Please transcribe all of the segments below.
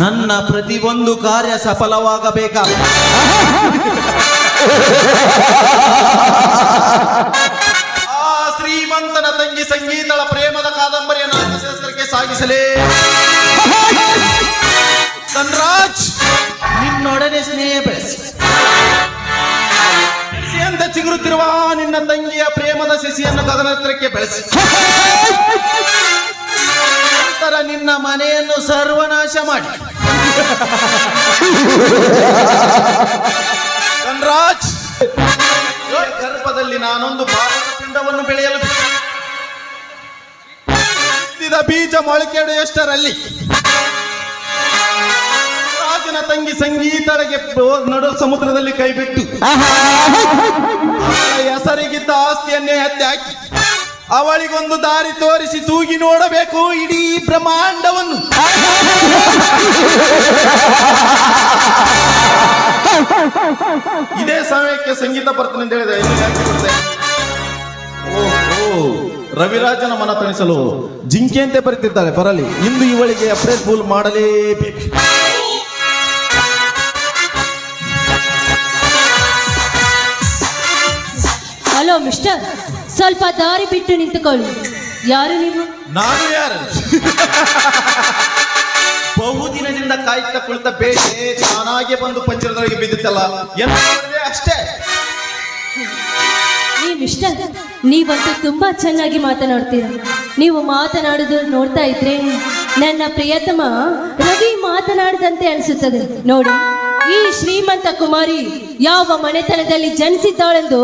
ನನ್ನ ಪ್ರತಿಯೊಂದು ಕಾರ್ಯ ಸಫಲವಾಗಬೇಕ ಆ ಶ್ರೀಮಂತನ ತಂಗಿ ಸಂಗೀತಳ ಪ್ರೇಮದ ಕಾದಂಬರಿಯನ್ನು ನಾಟಕಕ್ಕೆ ಸಾಗಿಸಲೇ. ಧನ್ರಾಜ್, ನಿನ್ನೊಡನೆ ಸ್ನೇಹ ಬೆಳೆಸಿ. ಅಂತ ಚಿಗುರುತ್ತಿರುವ ನಿನ್ನ ತಂಗಿಯ ಪ್ರೇಮದ ಸಸಿಯನ್ನು ಗಗನತ್ರಕ್ಕೆ ಬೆಳೆಸಿ. ನಂತರ ನಿನ್ನ ಮನೆಯನ್ನು ಸರ್ವನಾಶ ಮಾಡಿ. ಧನ್ರಾಜ್ ಗರ್ಭದಲ್ಲಿ ನಾನೊಂದು ಭಾರತ ಪಿಂಡವನ್ನು ಬೆಳೆಯಲು ಬಿಟ್ಟಿದ ಬೀಜ ಮೊಳಕೆಯಷ್ಟರಲ್ಲಿ ರಾಜನ ತಂಗಿ ಸಂಗೀತಳಿಗೆ ನಡು ಸಮುದ್ರದಲ್ಲಿ ಕೈಬಿಟ್ಟು ಹೆಸರಿಗಿದ್ದ ಆಸ್ತಿಯನ್ನೇ ಹತ್ಯೆ ಹಾಕಿ ಅವಳಿಗೊಂದು ದಾರಿ ತೋರಿಸಿ ತೂಗಿ ನೋಡಬೇಕು ಇಡೀ ಬ್ರಹ್ಮಾಂಡವನ್ನು. ಇದೇ ಸಮಯಕ್ಕೆ ಸಂಗೀತ ಬರ್ತದೆ ಅಂತ ಹೇಳಿದೆ. ಓಹೋ, ರವಿರಾಜನ ಮನ ತಣಿಸಲು ಜಿಂಕೆ ಅಂತೆ ಬರೀತಿರ್ತಾರೆ ಬರಲಿ ಇಂದು ಇವಳಿಗೆ ಅಪ್ಡೇಟ್ ಫುಲ್ ಮಾಡಲೇಬೇಕು. ಹಲೋ ಮಿಸ್ಟರ್ ಸ್ವಲ್ಪ ದಾರಿ ಬಿಟ್ಟು ನಿಂತುಕೊಳ್ಳಿ. ಯಾರು ನೀವು? ನಾನು ಯಾರು? ಬಹುದಿನದಿಂದ ಕಾಯ್ತಾ ಕುಳಿತ ಬೇಟೆ ತಾನಾಗೆ ಬಂದು ಪಂಚರದೊಳಗೆ ಬಿದ್ದಿತ್ತಲ್ಲ ಎಲ್ಲ ಅಷ್ಟೇ. ನೀವಿಷ್ಟ ನೀವಂತೂ ತುಂಬಾ ಚೆನ್ನಾಗಿ ಮಾತನಾಡ್ತೀರ. ನೀವು ಮಾತನಾಡುದು ನೋಡ್ತಾ ಇದ್ರೆ ನನ್ನ ಪ್ರಿಯತಮ ರವಿ ಮಾತನಾಡದಂತೆ ಅನಿಸುತ್ತದೆ. ನೋಡಿ. ಈ ಶ್ರೀಮಂತ ಕುಮಾರಿ ಯಾವ ಮನೆತನದಲ್ಲಿ ಜನಿಸಿದ್ದಾಳೆಂದು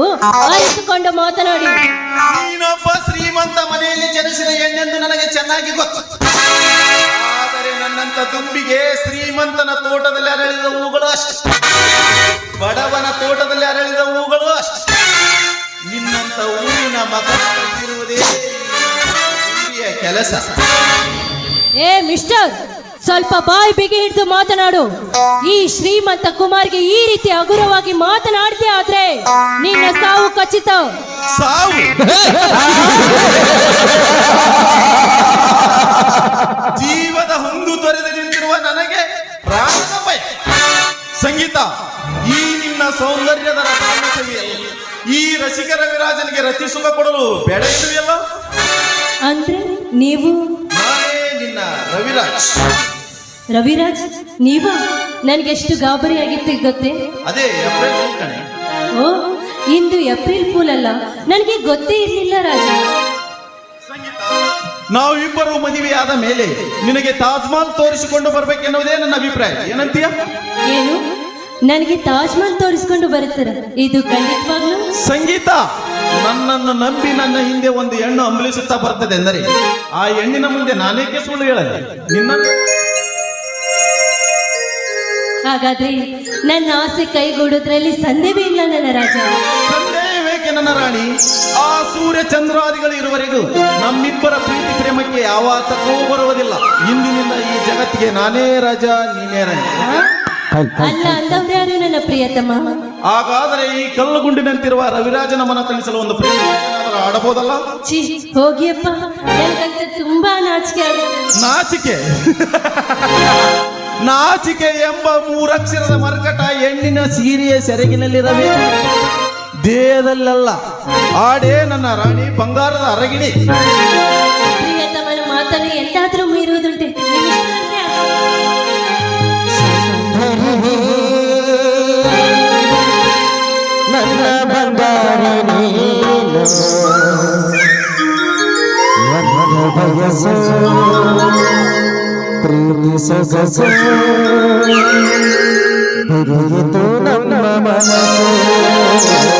ಅರಿತುಕೊಂಡು ಮಾತನಾಡಿ. ನೀನೊಬ್ಬ ಶ್ರೀಮಂತ ಮನೆಯಲ್ಲಿ ಜನಿಸಿದ ಹೆಣ್ಣೆಂದು ನನಗೆ ಚೆನ್ನಾಗಿ ಗೊತ್ತು. ಆದರೆ ನನ್ನಂತ ದುಂಬಿಗೆ ಶ್ರೀಮಂತನ ತೋಟದಲ್ಲಿ ಅರಳಿದ ಹೂಗಳು ಅಷ್ಟೆ. ಬಡವನ ತೋಟದಲ್ಲಿ ಅರಳಿದ ಹೂಗಳು ಅಷ್ಟೆ. ನಿನ್ನಂತ ಊರಿನ ಮಗಿರುವುದೇ ಕೆಲಸ. ಏ ಮಿಸ್ಟರ್ ಸ್ವಲ್ಪ ಬಾಯಿ ಬಿಗಿ ಹಿಡಿದು ಮಾತನಾಡು. ಈ ಶ್ರೀಮಂತ ಕುಮಾರ್ಗೆ ಈ ರೀತಿ ಹಗುರವಾಗಿ ಮಾತನಾಡ್ತೀಯ ಆದ್ರೆ ನಿನ್ನ ಸಾವು ಖಚಿತ. ಸಾವು? ಜೀವದ ಹೊಂದು ತೊರೆದು ನಿಂತಿರುವ ನನಗೆ ಪ್ರಾಣದ ಭಯ ಸಂಗೀತ ಈ ನಿನ್ನ ಸೌಂದರ್ಯದ ಈ ರಸಿಕ ರವಿರಾಜನಿಗೆ ರಚಿಸುವ ಕೊಡಲು ಬೇಡ ಎನ್ನುವೆಯಲ್ಲ ಅಂದ್ರೆ ನೀವು? ನಾನೇ ನಿನ್ನ ರವಿರಾಜ್. ರವಿರಾಜ್ ನೀವ? ನನಗೆಷ್ಟು ಗಾಬರಿ ಆಗಿತ್ತು ಗೊತ್ತೇ? ಅದೇ ಓ ಇಂದು ಏಪ್ರಿಲ್ ಫೂಲ್ ಅಲ್ಲ. ನನಗೆ ಗೊತ್ತೇ ಇರಲಿಲ್ಲ ರಾಜ. ನಾವಿಬ್ಬರು ಮದುವೆಯಾದ ಮೇಲೆ ನಿನಗೆ ತಾಜ್ಮಹಲ್ ತೋರಿಸಿಕೊಂಡು ಬರ್ಬೇಕೆನ್ನುವುದೇ ನನ್ನ ಅಭಿಪ್ರಾಯ. ಏನಂತೀಯ? ಏನು? ನನಗೆ ತಾಜ್ ಮಹಲ್ ತೋರಿಸ್ಕೊಂಡು ಬರುತ್ತಾರೆ? ಇದು ಖಂಡಿತವಾಗ್ಲೂ? ಸಂಗೀತ ನನ್ನನ್ನು ನಂಬಿ ನನ್ನ ಹಿಂದೆ ಒಂದು ಹೆಣ್ಣು ಅಂಬಲಿಸುತ್ತಾ ಬರ್ತದೆ ಎಂದರೆ ಆ ಹೆಣ್ಣಿನ ಮುಂದೆ ನಾನೇಕೆ ಸುಳ್ಳು ಹೇಳಲ್ಲ ನಿನ್ನ ಹಾಗಾದ್ರೆ ನನ್ನ ಆಸೆ ಕೈಗೂಡೋದ್ರಲ್ಲಿ ಸಂದೇಹವೇ ಇಲ್ಲ ನನ್ನ ರಾಜ. ಸಂದೇಹವೇಕೆ ನನ್ನ ರಾಣಿ? ಆ ಸೂರ್ಯ ಚಂದ್ರಾದಿಗಳು ಇರುವರೆಗೂ ನಮ್ಮಿಬ್ಬರ ಪ್ರೀತಿ ಪ್ರೇಮಕ್ಕೆ ಯಾವ ತಕ್ಕೂ ಬರುವುದಿಲ್ಲ. ಇಂದಿನಿಂದ ಈ ಜಗತ್ತಿಗೆ ನಾನೇ ರಾಜ ನೀನೇ ರಾಣಿ. ಅಲ್ಲ ಅಂದವ್ರ್ಯಾರು ನನ್ನ ಪ್ರಿಯತಮ? ಹಾಗಾದರೆ ಈ ಕಲ್ಲು ಗುಂಡಿನಂತಿರುವ ರವಿರಾಜನ ಮನ ತಣಿಸಲು ಒಂದು ಪ್ರೇಮ ಆಡಬಹುದಲ್ಲ? ಛೀ ಹೋಗಿಯಪ್ಪ. ನನಗಂತ ತುಂಬಾ ನಾಚಿಕೆ ಆಗುತ್ತೆ ನಾಚಿಕೆ? ನಾಚಿಕೆ ಎಂಬ ಮೂರಕ್ಷರದ ಮರ್ಕಟ ಹೆಣ್ಣಿನ ಸೀರೆಯ ಸೆರಗಿನಲ್ಲಿರಬೇಕು ದೇಹದಲ್ಲಲ್ಲ ಆಡೇ ನನ್ನ ರಾಣಿ ಬಂಗಾರದ ಅರಗಿಣಿ. ಪ್ರಿಯತಮನ ಮಾತನ್ನು ಎಲ್ಲಾದ್ರೂ ಮೀರುವುದುಂಟೆ. ನನ್ನ ಬಂಗಾರ ನೀನು. ಒಂದು ಬಯಸು ಪ್ರೀತಿ ಸೊಗಸು ಬೆರೆಯಿತು ನಮ್ಮ ಮನಸ್ಸು.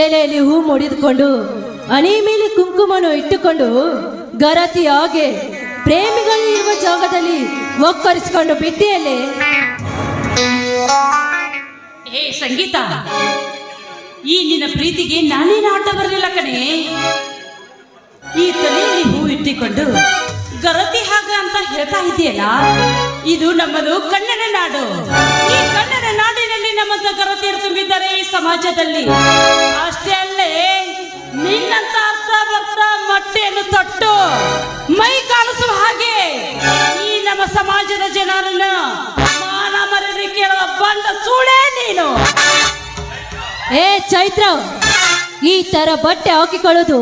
ತಲೆಯಲ್ಲಿ ಹೂ ಮುಡಿದುಕೊಂಡು ಅಣಿ ಮೇಲೆ ಕುಂಕುಮನು ಇಟ್ಟುಕೊಂಡು, ಗರತಿ ಹಾಗೆ ಪ್ರೇಮಿಗಳು ಇರುವ ಜಾಗದಲ್ಲಿ ಒಕ್ಕರಿಸಿಕೊಂಡು ಬಿಟ್ಟಿಯಲ್ಲಿ? ಏ ಸಂಗೀತ, ಈ ನಿನ್ನ ಪ್ರೀತಿಗೆ ನಾನೇನು ಆಟ ಬರಲಿಲ್ಲ ಕಣೆ? ಈ ತಲೆಯಲ್ಲಿ ಹೂ ಇಟ್ಟಿಕೊಂಡು ಗರತಿ ಹಾಗ ಅಂತ ಹೇಳ್ತಾ ಇದೆಯಲ್ಲ? ಇದು ನಮ್ಮದು ಕನ್ನಡ ನಾಡು. ಈ ಕನ್ನಡ ನಾಡಿನಲ್ಲಿ ನಮ್ಮಂತ ಗರತಿಯರು ತುಂಬಿದ್ದಾರೆ ಈ ಸಮಾಜದಲ್ಲಿ. ಅಷ್ಟೇ ಅಲ್ಲೇ ನಿನ್ನಂತ ಅರ್ಥ ಬರ್ತ ಮೊಟ್ಟೆಯನ್ನು ತೊಟ್ಟು ಮೈ ಕಾಣಿಸುವ ಹಾಗೆ ಈ ನಮ್ಮ ಸಮಾಜದ ಜನರನ್ನ ಮಾನ ಮರದಿ ಕೇಳುವ ಬಂದ ಸೂಳೆ ನೀನು. ಏ ಚೈತ್ರ, ಈ ತರ ಬಟ್ಟೆ ಹಾಕಿಕೊಳ್ಳೋದು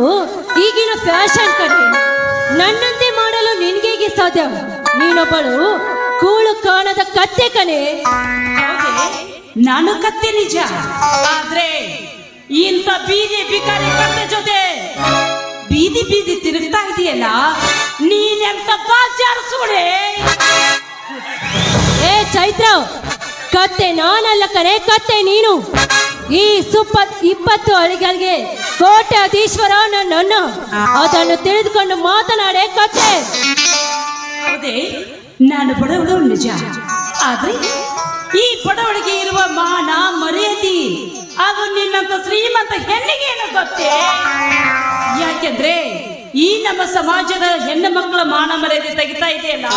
ಈಗಿನ ಫ್ಯಾಷನ್ ಕಡೆ. ನಿನ್ಗೇಗೆ ಸಾಧ್ಯ? ನೀನೊಬ್ಬಳು ಕೂಳು ಕಾಣದ ಕತ್ತೆ ಕಣೆ. ನಾನು ಕತ್ತೆ ನಿಜ. ಆದ್ರೆ ಇಂಥ ಬೀದಿ ಬಿಕಾರಿ ಕತ್ತೆ ಜೊತೆ ಬೀದಿ ಬೀದಿ ತಿರುಗ್ತಾ ಇದೆಯಲ್ಲ ನೀನೆಂತ ಬಾಚಾರ ಸೂಳೆ? ಏ ಚೈತ್ರ ಕತ್ತೆ ನಾನಲ್ಲ ಕಣೆ ಕತ್ತೆ ನೀನು. ಈ ಸುಪ್ಪ ಇಪ್ಪತ್ತು ಅಳಿಗಳಿಗೆ ಅಧೀಶ್ವರ ನನ್ನನ್ನು ಅದನ್ನು ತಿಳಿದುಕೊಂಡು ಮಾತನಾಡೆ ಕತ್ತೆ. ಹೌದೇ ನಾನು ಬಡವಳು ನಿಜ. ಆದ್ರೆ ಈ ಬಡವಳಿಗೆ ಇರುವ ಮಾನ ಮರ್ಯಾದೆ ಅದು ನಿನ್ನಂತ ಶ್ರೀಮಂತ ಹೆಣ್ಣಿಗೆ ಏನು ಗೊತ್ತೇ? ಯಾಕೆಂದ್ರೆ ಈ ನಮ್ಮ ಸಮಾಜದ ಹೆಣ್ಣು ಮಕ್ಕಳ ಮಾನ ಮರ್ಯಾದೆ ತೆಗಿತಾ ಇದೆಯಲ್ಲ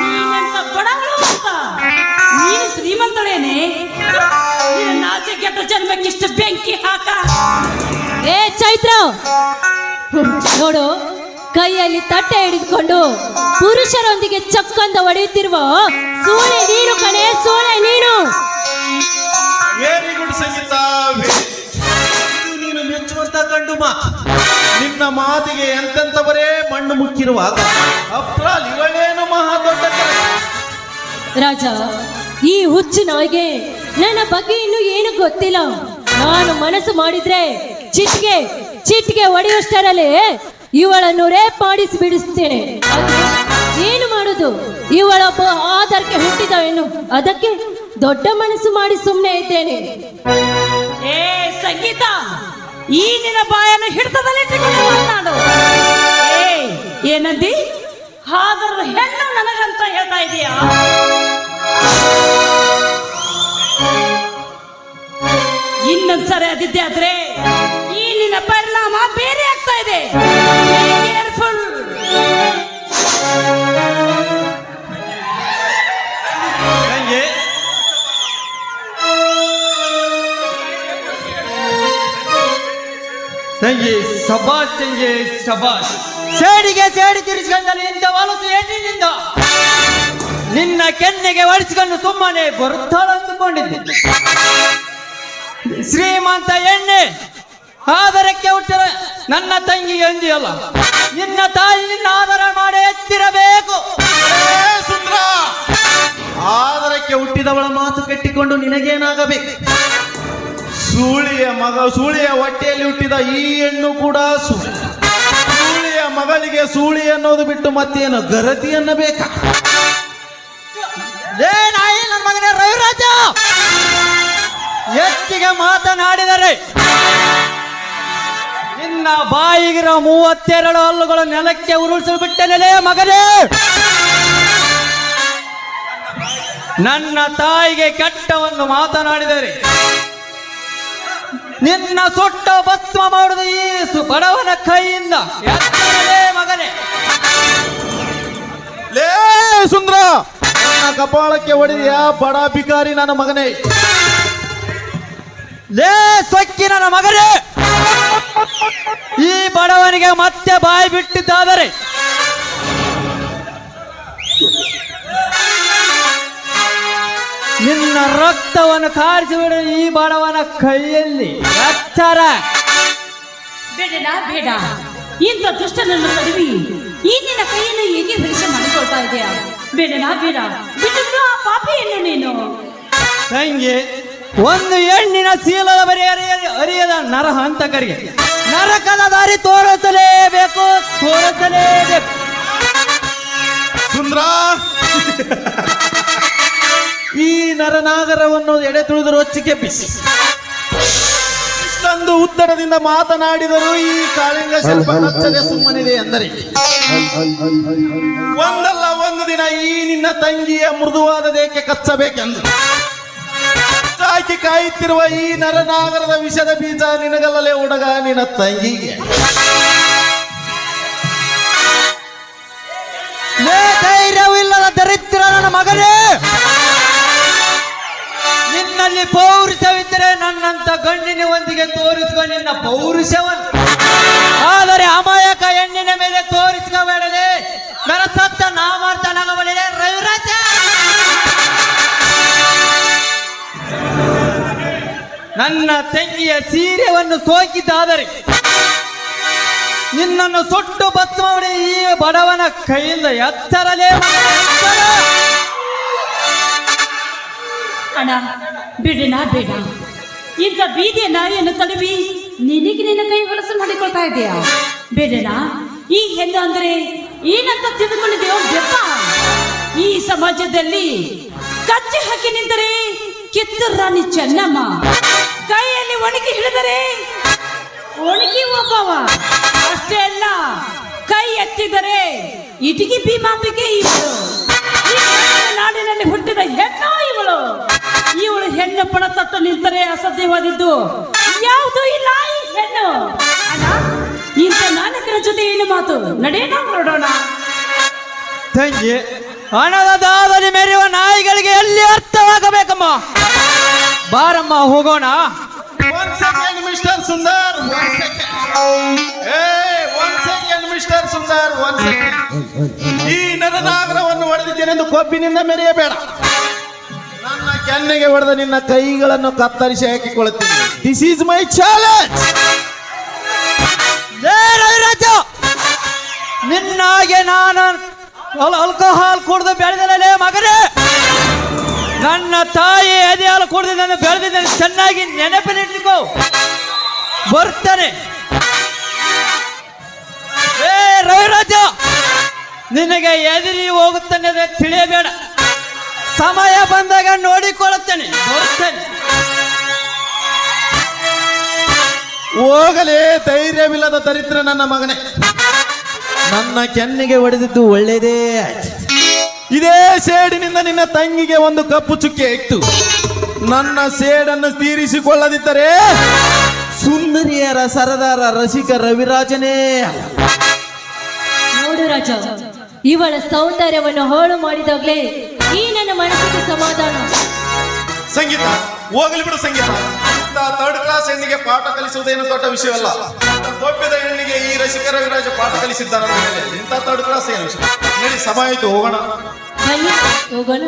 ನೀನಂತ ಬಡವಳು ಅಂತ. ನೀನು ಶ್ರೀಮಂತಳೇನೆ? ನಾಚೆ ಕೆಟ್ಟ ಜನ್ಮಕ್ಕಿಷ್ಟು ಬೆಂಕಿ ಹಾಕ. ಏ ಚೈತ್ರ! ನೋಡು ಕೈಯಲ್ಲಿ ತಟ್ಟೆ ಹಿಡಿದುಕೊಂಡು ಪುರುಷರೊಂದಿಗೆ ಚಕ್ಕಂದ ಹೊಡೆಯುತ್ತಿರುವ ಸೂಳೆ ನೀನು ಕಣೆ ಸೂಳೆ ನೀನು. Very good Sangeeta. ಇದು ನೀನು ಮೆಚ್ಚುವಂತ ಕಂಡು ನಿನ್ನ ಮಾತಿಗೆ ಎಂತೆಂತವರೇ ಮಣ್ಣು ಮುಕ್ಕಿರುವಾಗ ಆಫ್ಟರ್ ಆಲ್ ಇವಳೇನು ಮಹಾ ದೊಡ್ಡ ರಾಜ ಈ ಹುಚ್ಚು ನಾಯಿಗೆ ನನ್ನ ಬಗ್ಗೆ ಇನ್ನು ಏನು ಗೊತ್ತಿಲ್ಲ. ನಾನು ಮನಸ್ಸು ಮಾಡಿದ್ರೆ ಚಿಟ್ಗೆ ಚಿಟ್ಗೆ ಹೊಡೆಯುವಷ್ಟರಲ್ಲಿ ಇವಳನ್ನು ರೇಪ್ ಮಾಡಿಸಿ ಬಿಡಿಸ್ತೇನೆ. ಏನು ಮಾಡುದು? ಇವಳೊಬ್ಬ ಆಧಾರಕ್ಕೆ ಹುಟ್ಟಿದವೇನು ಅದಕ್ಕೆ ದೊಡ್ಡ ಮನಸ್ಸು ಮಾಡಿ ಸುಮ್ಮನೆ ಇದ್ದೇನೆ. ಏ ಸಂಗೀತ, ಈ ನಿನ್ನ ಬಾಯನ್ನು ಹಿಡಿತದಲ್ಲಿಟ್ಟುಕೊಂಡು ಏ, ಏನಂದಿ? ಹಾದರ ಹೆಣ್ಣು ನನಗಂತ ಹೇಳ್ತಾ ಇದೀಯಾ? ಇನ್ನೊಂದ್ಸರಿ ಅದಿದ್ದೆ ಆದ್ರೆ ಈ ನಿನ್ನ ಪರಿಣಾಮ ಇದೆ ಕೇರ್ಫುಲ್ ತಂಗಿ ಸಬಾಷ್ ತಂಗಿ ಸಬಾಷ್ ಸೇಡಿಗೆ ಸೇಡಿ ತಿರ್ಸ್ಕೊಂಡಲ್ಲಿ ಇಂಥ ಹೊಲಸು ಹೆಣ್ಣಿನಿಂದ ನಿನ್ನ ಕೆನ್ನೆಗೆ ಒಡಿಸಿಕೊಂಡು ಸುಮ್ಮನೆ ಬರುತ್ತಾಳಂದುಕೊಂಡಿದ್ದೆ ಶ್ರೀಮಂತ ಎಣ್ಣೆ ಆದರಕ್ಕೆ ಹುಟ್ಟಿದ ನನ್ನ ತಂಗಿ ಎಂದಿಯಲ್ಲ? ನಿನ್ನ ತಾಯಿ ನಿನ್ನ ಆದರ ಮಾಡಿ ಎತ್ತಿರಬೇಕು. ಸುಂದ್ರ ಆದರಕ್ಕೆ ಹುಟ್ಟಿದವಳ ಮಾತು ಕಟ್ಟಿಕೊಂಡು ನಿನಗೇನಾಗಬೇಕು? ಸೂಳಿಯ ಮಗ ಸೂಳಿಯ ಹೊಟ್ಟೆಯಲ್ಲಿ ಹುಟ್ಟಿದ ಈ ಹೆಣ್ಣು ಕೂಡ ಸೂಳಿಯ ಮಗಳಿಗೆ ಸೂಳಿ ಅನ್ನೋದು ಬಿಟ್ಟು ಮತ್ತೇನು ಗರತಿ ಬೇಕಾ ಏನಾಯಿ ನಾಯಿ ನನ್ನ ಮಗನೇ ರವಿರಾಜ! ಹೆಚ್ಚಿಗೆ ಮಾತನಾಡಿದರೆ ನಿನ್ನ ಬಾಯಿಗಿರೋ ಮೂವತ್ತೆರಡು ಹಲ್ಲುಗಳು ನೆಲಕ್ಕೆ ಉರುಳಿಸಿ ಬಿಟ್ಟನೆಲೆ ಮಗನೇ? ನನ್ನ ತಾಯಿಗೆ ಕೆಟ್ಟವನ್ನು ಮಾತನಾಡಿದರೆ ನಿನ್ನ ಸುಟ್ಟ ಭಸ್ಮ ಮಾಡುವ ಈ ಬಡವನ ಕೈಯಿಂದ. ಮಗನೇ. ಲೇ ಸುಂದ್ರ ನನ್ನ ಕಪಾಳಕ್ಕೆ ಹೊಡೆದಿಯ ಬಡ ಭಿಕಾರಿ ನನ್ನ ಮಗನೇ? ಲೇ ಸೊಕ್ಕಿ ನನ್ನ ಮಗನೇ. ಈ ಬಡವನಿಗೆ ಮತ್ತೆ ಬಾಯಿ ಬಿಟ್ಟಿದ್ದಾದರೆ ನಿನ್ನ ರಕ್ತವನ್ನು ಕಾರಿಸಿಬಿಡು ಈ ಬಡವನ ಕೈಯಲ್ಲಿ. ಬೇಡನಾ ಬೇಡ ಇಂಥ ದುಷ್ಟನನ್ನು ತಡವಿ ಈ ನಿನ್ನ ಕೈಯನ್ನು ಹೇಗೆ ಹರಿಸಿ ಮಾಡಿಕೊಳ್ತಾ ಇದೆಯಾ? ಬೇಡನಾ ಬೇಡ ಬಿಟ್ಟು ಬಿಡು. ಆ ಪಾಪಿಯನ್ನು ನೀನು. ತಂಗಿ ಒಂದು ಹೆಣ್ಣಿನ ಸೀಲದ ಬರಿ ಅರಿಯದ ಅರಿಯದ ನರ ಹಂತಕರಿಗೆ ನರಕದ ದಾರಿ ತೋರಿಸಲೇಬೇಕು ತೋರಿಸಲೇಬೇಕು. ಸುಂದ್ರ. ಈ ನರನಾಗರವನ್ನು ಎಡೆ ತುಳಿದು ರೊಚ್ಚಿಗೆ ಬಿಸಿ. ಇಷ್ಟೊಂದು ಉತ್ತರದಿಂದ ಮಾತನಾಡಿದರೂ ಈ ಕಾಳಿಂಗ ಸ್ವಲ್ಪ ನಚ್ಚದೆ ಸುಮ್ಮನಿದೆ ಎಂದರೆ. ಒಂದಲ್ಲ ಒಂದು ದಿನ ಈ ನಿನ್ನ ತಂಗಿಯ ಮೃದುವಾದ ದೇಹಕ್ಕೆ ಕಚ್ಚಬೇಕೆಂದು. ಕಾಯುತ್ತಿರುವ ಈ ನರನಾಗರದ ವಿಷದ ಬೀಜ ನಿನಗಲ್ಲಲೇ ಹುಡುಗ ನಿನ್ನ ತಂಗಿಗೆ ಧೈರ್ಯವಿಲ್ಲದ ದರಿದ್ರ ನನ್ನ ಮಗನೇ! ನಿನ್ನಲ್ಲಿ ಪೌರುಷವಿದ್ದರೆ ನನ್ನಂತ ಗಂಡಿನ ಒಂದಿಗೆ ತೋರಿಸುವ ನಿನ್ನ ಪೌರುಷವನ್ನು. ಆದರೆ ಅಮಾಯಕ ಹೆಣ್ಣಿನ ಮೇಲೆ ತೋರಿಸ್ಕೋಬೇಡದೆ ನನ್ನ ಸತ್ತ ನಾಮಾರ್ಥನಾಗಬಡಿದೆ ರವಿರಾಜ! ನನ್ನ ತಂಗಿಯ ಸೀರೆಯನ್ನು ಸೋಕಿದ್ದಾದರೆ ನಿನ್ನನ್ನು ಸುಟ್ಟು ಭಸ್ಮ ಈ ಬಡವನ ಕೈಯಿಂದ ಎತ್ತರಲೇ. ಅಣ್ಣ ಬಿಡಣ ಬೇಡ. ಇಂಥ ಬೀದಿಯ ನಾಯಿಯನ್ನು ತಡವಿ ನಿನಗೆ ನಿನ್ನ ಕೈ ಹೊಲಸು ಮಾಡಿಕೊಳ್ತಾ ಇದೆಯಾ? ಬೇಡಣ ಈ ಹೆಣ್ಣು ಅಂದ್ರೆ ಏನಂತ ತಿಳಿದುಕೊಂಡಿದೆಯೋ ಬೆಪ್ಪ ಈ ಸಮಾಜದಲ್ಲಿ ಕಚ್ಚಿ ಹಾಕಿ ನಿಂತರೆ ಕಿತ್ತೂರು ರಾಣಿ ಚೆನ್ನಮ್ಮ. ಕೈಯಲ್ಲಿ ಒಣಗಿ ಹಿಡಿದರೆ ಒಣಗಿ ಒಬ್ಬವ ಅಷ್ಟೇ ಅಲ್ಲ, ಕೈ ಎತ್ತಿದರೆ ಇಟಗಿ ಭೀಮಾಂಬಿಕೆ ಈ ನಾಡಿನಲ್ಲಿ ಹುಟ್ಟಿದ ಹೆಣ್ಣು ಇವಳು. ಇವಳು ಹೆಣ್ಣು ಪಣ ತಟ್ಟು ನಿಂತರೆ ಅಸಾಧ್ಯವಾದಿದ್ದು ಯಾವುದು ಇಲ್ಲ ಈ ಹೆಣ್ಣು. ಇಂಥ ನಾನಕರ ಜೊತೆ ಏನು ಮಾತು? ನಡೆಯೋಣ ನೋಡೋಣ ತಂಗಿ, ಹಣದ ದಾವಲಿ ಮೆರೆಯುವ ನಾಯಿಗಳಿಗೆ ಎಲ್ಲಿ ಅರ್ಥವಾಗಬೇಕಮ್ಮ ಬಾರಮ್ಮ ಹೋಗೋಣ. ಒಂದ್ ಸೆಕೆಂಡ್ ಮಿಸ್ಟರ್ ಸುಂದರ್ ಏ second mister Sundar one second ಈ ನರನಾಗರವನ್ನು ಹೊಡೆದಿದ್ದೇನೆಂದು ಕೊಬ್ಬಿನಿಂದ ಮೆರೆಯಬೇಡ. ನನ್ನ ಕೆನ್ನೆಗೆ ಹೊಡೆದ ನಿನ್ನ ಕೈಗಳನ್ನು ಕತ್ತರಿಸಿ ಹಾಕಿಕೊಳ್ಳುತ್ತೇನೆ. This is my challenge Raviraja ನಿನ್ನಾಗೆ ನಾನು ಅಲ್ಕೋಹಾಲ್ ಆಲ್ಕೋಹಾಲ್ ಕುಡಿದು ಬೆಳೆದಲೇ ಮಗನೇ. ನನ್ನ ತಾಯಿ ಎದೆ ಹಾಲು ಕುಡಿದು ನಾನು ಬೆಳೆದಿದ್ದೇನೆ ಚೆನ್ನಾಗಿ ನೆನಪಿನಿಟ್ಕೋ. ಬರ್ತಾನೆ. ಏ ರವಿರಾಜ ನಿನಗೆ ಎದುರಿ ಹೋಗುತ್ತಾನೆ ತಿಳಿಯಬೇಡ. ಸಮಯ ಬಂದಾಗ ನೋಡಿಕೊಳ್ಳುತ್ತೇನೆ. ಬರ್ತೇನೆ. ಹೋಗಲೇ ಧೈರ್ಯವಿಲ್ಲದ ದರಿದ್ರ ನನ್ನ ಮಗನೇ. ನನ್ನ ಕೆನ್ನಿಗೆ ಹೊಡೆದಿದ್ದು ಒಳ್ಳೇದೇ ಆಯ್ತು. ಇದೇ ಸೇಡಿನಿಂದ ನಿನ್ನ ತಂಗಿಗೆ ಒಂದು ಕಪ್ಪು ಚುಕ್ಕೆ ಇತ್ತು. ನನ್ನ ಸೇಡನ್ನು ತೀರಿಸಿಕೊಳ್ಳದಿದ್ದರೆ ಸುಂದರಿಯರ ಸರದಾರ ರಸಿಕ ರವಿರಾಜನೇ. ನೋಡು ರಾಜ ಇವಳ ಸೌಂದರ್ಯವನ್ನು ಹಾಳು ಮಾಡಿದಾಗ್ಲೇ ಈ ನನ್ನ ಮನಸ್ಸಿಗೆ ಸಮಾಧಾನ. ಸಂಗೀತ ಹೋಗಲಿ ಬಿಡು ಸಂಗೀತ. ಇಂಥ ಥರ್ಡ್ ಕ್ಲಾಸ್ ಹೆಣ್ಣಿಗೆ ಪಾಠ ಕಲಿಸುವುದೇನು ದೊಡ್ಡ ವಿಷಯವಲ್ಲ. ಒಪ್ಪಿದ ಹೆಣ್ಣಿಗೆ ಈ ರಸಿಕ ರವಿರಾಜ ಪಾಠ ಕಲಿಸಿದ್ದಾನ ಇಂಥ ಥರ್ಡ್ ಕ್ಲಾಸ್ ಏನು? ಹೇಳಿ ಸಮಯ ಆಯ್ತು ಹೋಗೋಣ. ಹೋಗೋಣ.